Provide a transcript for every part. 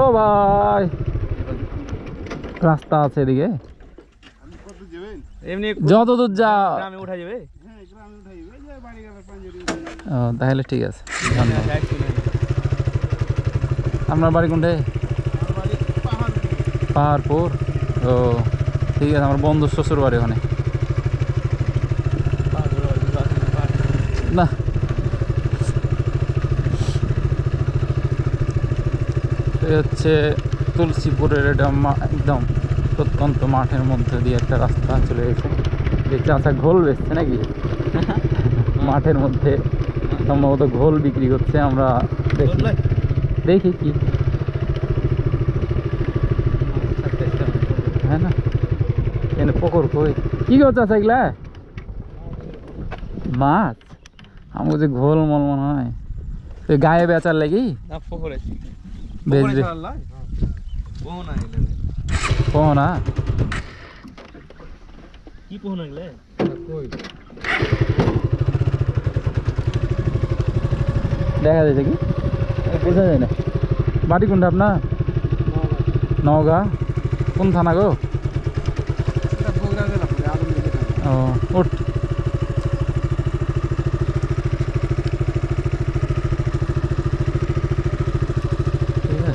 ও ভাই। রাস্তা আছে এদিকে। এমনি যত দূর যা তাহলে ঠিক আছে। ধন্যবাদ আপনার বাড়ি কোনটে? পাহাড়পুর। ও ঠিক আছে আমার বন্ধু শ্বশুর বাড়ি ওখানে না। হচ্ছে তুলসীপুরের এটা মা- একদম প্রত্যন্ত মাঠের মধ্যে দিয়ে একটা রাস্তা চলে গেছে। যে চাষা ঘোল বেচছে নাকি? মাঠের মধ্যে সম্ভবত ঘোল বিক্রি করছে আমরা দেখি। দেখি কি। হ্যাঁ না। এনে পকর কই? কি করছে আছে এগুলা মাছ? আমার যে ঘোল মল মনে হয়। গায়ে বেচার লাগি? বেচবে পোহনা কি পোহনা গেলে দেখা যাচ্ছে কি বোঝা যায় না। বাড়ি কোনটা আপনার? নওগাঁ। কোন থানা গো? আলম ও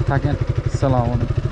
থাকেন। সালাম